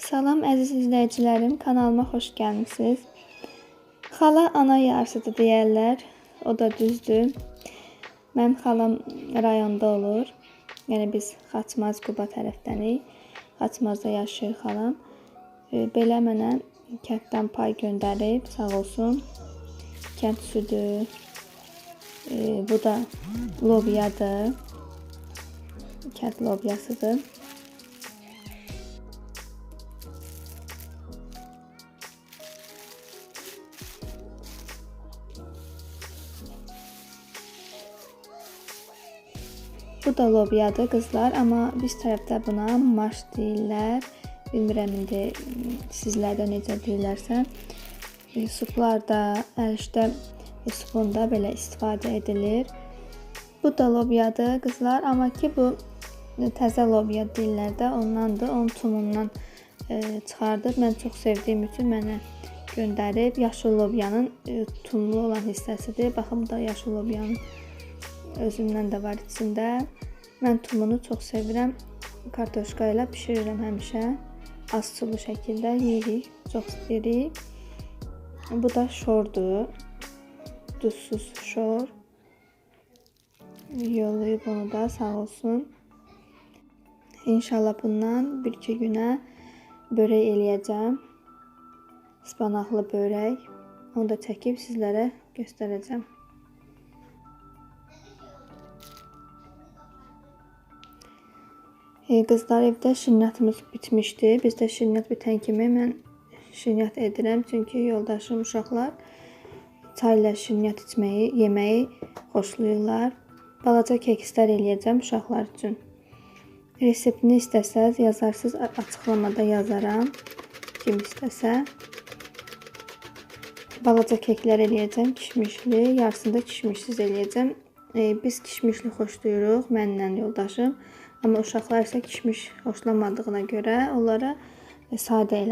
Salam əziz izləyicilərim, kanalıma xoş gəlmisiniz. Xala ana yarısıdır deyərlər. O da düzdür. Mənim xalam rayonda olur. Yəni biz Xaçmaz Quba tərəfdənik. Xaçmazda yaşayır xalam. E, Belə mənə kənddən pay göndərib, sağ olsun. Kənd südü. E, bu da lobyadır. Kənd lobyasıdır. Bu da lobyadır qızlar, amma biz tərəfdə buna marş deyirlər. Bilmirəm indi sizlərdə necə deyirlərsə. Suplarda, ərişdə e, supunda belə istifadə edilir. Bu da lobyadır qızlar, amma ki bu təzə lobya deyirlər də, ondandır. Onun tumundan e, çıxardıb mən çox sevdiyim üçün mənə göndərib. Yaşıl lobyanın e, tumlu olan hissəsidir. Baxın bu da yaşıl lobyanın özündən də var içində. Mən tumunu çox sevirəm. Kartoşka ilə bişirirəm həmişə. Az sulu şəkildə yeyirik, çox istəyirik. Bu da şordur. Duzsuz şor. Yollayıb onu da sağ olsun. İnşallah bundan 1-2 günə börək eləyəcəm. Ispanaqlı börək. Onu da çəkib sizlərə göstərəcəm. Qızlar evdə şirniyyatımız bitmişdi. Bizdə şirniyyat bitən kimi mən şirniyyat edirəm. Çünki yoldaşım uşaqlar çay ilə şirniyyat içməyi, yeməyi xoşlayırlar. Balaca kekslər eləyəcəm uşaqlar üçün. Reseptini istəsəz yazarsınız, açıqlamada yazaram. Kim istəsə. Balaca keklər eləyəcəm, kişmişli, yarısını da kişmişsiz eləyəcəm. E, biz kişmişli xoşlayırıq, mənlə yoldaşım. Amma uşaqlar isə kişmiş xoşlamadığına görə onlara e, sadə.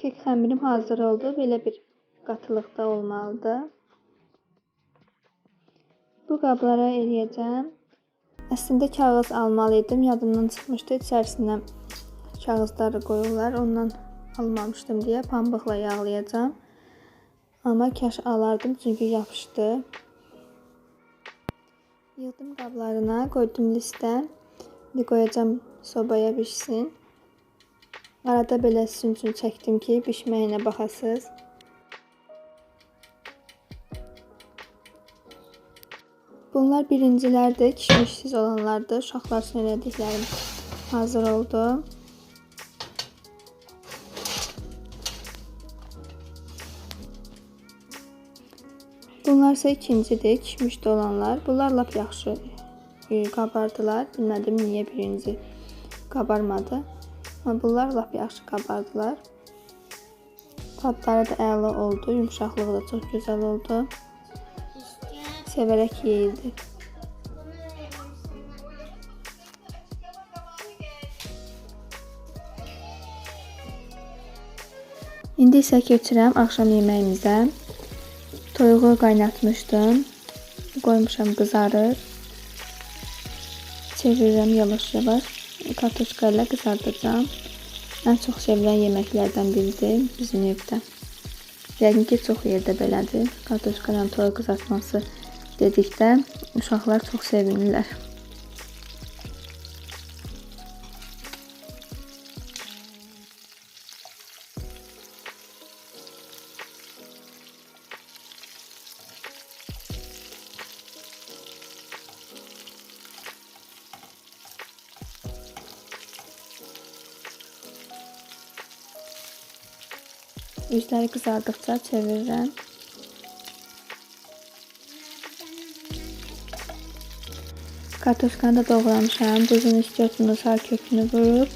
Kek xəmirim hazır oldu. Belə bir qatılıqda olmalıdır. Bu qablara eləyəcəm. Əslində kağız almalıydım. Yadımdan çıxmışdı. İçərisinə kağızlar qoyurlar. Ondan almamışdım deyə pambıqla yağlayacağam. Amma kaş alardım çünki yapışdı. Yığdım qablarına, qoydum listə. İndi qoyacağam sobaya bişsin. Arada belə sizin üçün çəkdim ki, bişməyinə baxasınız. Bunlar birincilərdir, kişmişsiz olanlardır. Uşaqlar üçün elədiklərim hazır oldu. Bunlar isə ikincidir, kişmişdə olanlar. Bunlar lap yaxşı e, qabardılar. Bilmədim niyə birinci qabarmadı. Bunlar lap yaxşı qabardılar. Dadları da əla oldu, yumşaqlığı da çox gözəl oldu. Sevərək yeyildi. İndi isə keçirəm axşam yeməyimizə. Toyuğu qaynatmışdım. Qoymuşam qızarır. Çevirirəm yavaş-yavaş. Kartoşka ilə qızardacağam. Ən çox sevilən yeməklərdən biridir bizim evdə. Yəqin ki, çox yerdə belədir. Kartoşka ilə toyuq qızartması dedikdə uşaqlar çox sevinirlər. Üzləri qızardıqca çevirirəm. Kartoşkanı da doğramışam. Duzunu istiyorsunuz, har kökünü vurub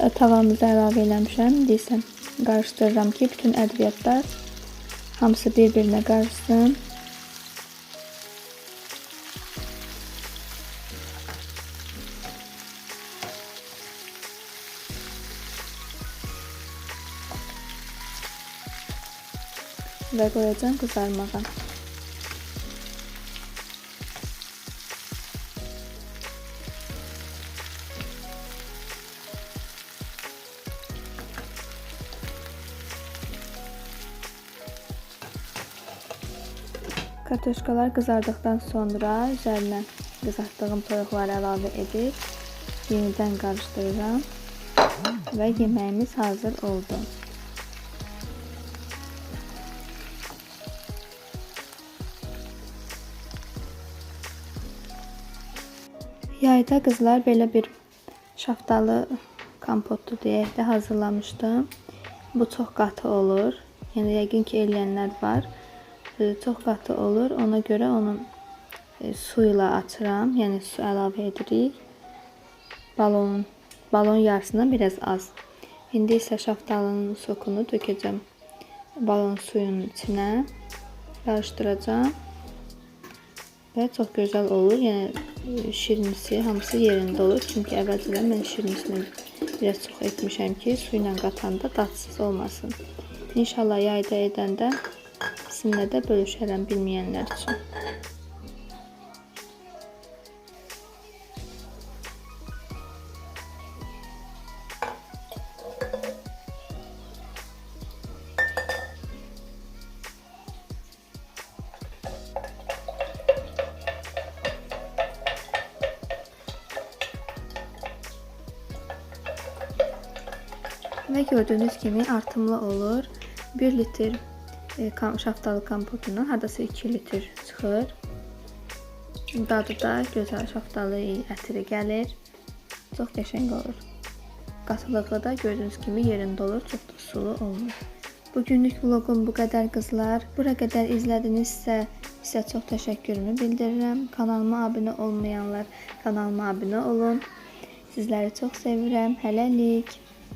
e, tavamıza əlavə eləmişəm. İsə qarışdırıram ki, bütün ədviyyatlar hamısı bir-birinə qarışsın. Və qoyacağam qızarmağa. Kartoşkalar qızardıqdan sonra üzərinə qızartdığım toyuqları əlavə edib yenidən qarışdırıram və yeməyimiz hazır oldu. Yayda qızlar belə bir şaftalı kompotu deyək də hazırlamışdım. Bu çox qatı olur. Yəni yəqin ki, eləyənlər var. E, Çox olur. Ona görə onu e, su ilə açıram. Yəni su əlavə edirik. Balonun balon yarısından biraz az. İndi isə şaftalının sokunu tökəcəm balon suyunun içinə. Qarışdıracağam. Və çox gözəl olur. Yəni şirinisi hamısı yerində olur. Çünki əvvəlcədən mən şirinisini biraz çox etmişəm ki, su ilə qatanda dadsız olmasın. İnşallah yayda edəndə sizinlə də bölüşərəm bilməyənlər üçün. Və gördüyünüz kimi artımlı olur. 1 litr e, şaftalı kompotundan hardasa 2 litr çıxır. Dadı da gözəl şaftalı ətri gəlir. Çox qəşəng olur. Qatılığı da gördüyünüz kimi yerində olur, çox da sulu olmur. Bugünlük vloqum bu qədər qızlar. Bura qədər izlədinizsə sizə çox təşəkkürümü bildirirəm. Kanalıma abunə olmayanlar kanalıma abunə olun. Sizləri çox sevirəm. Hələlik.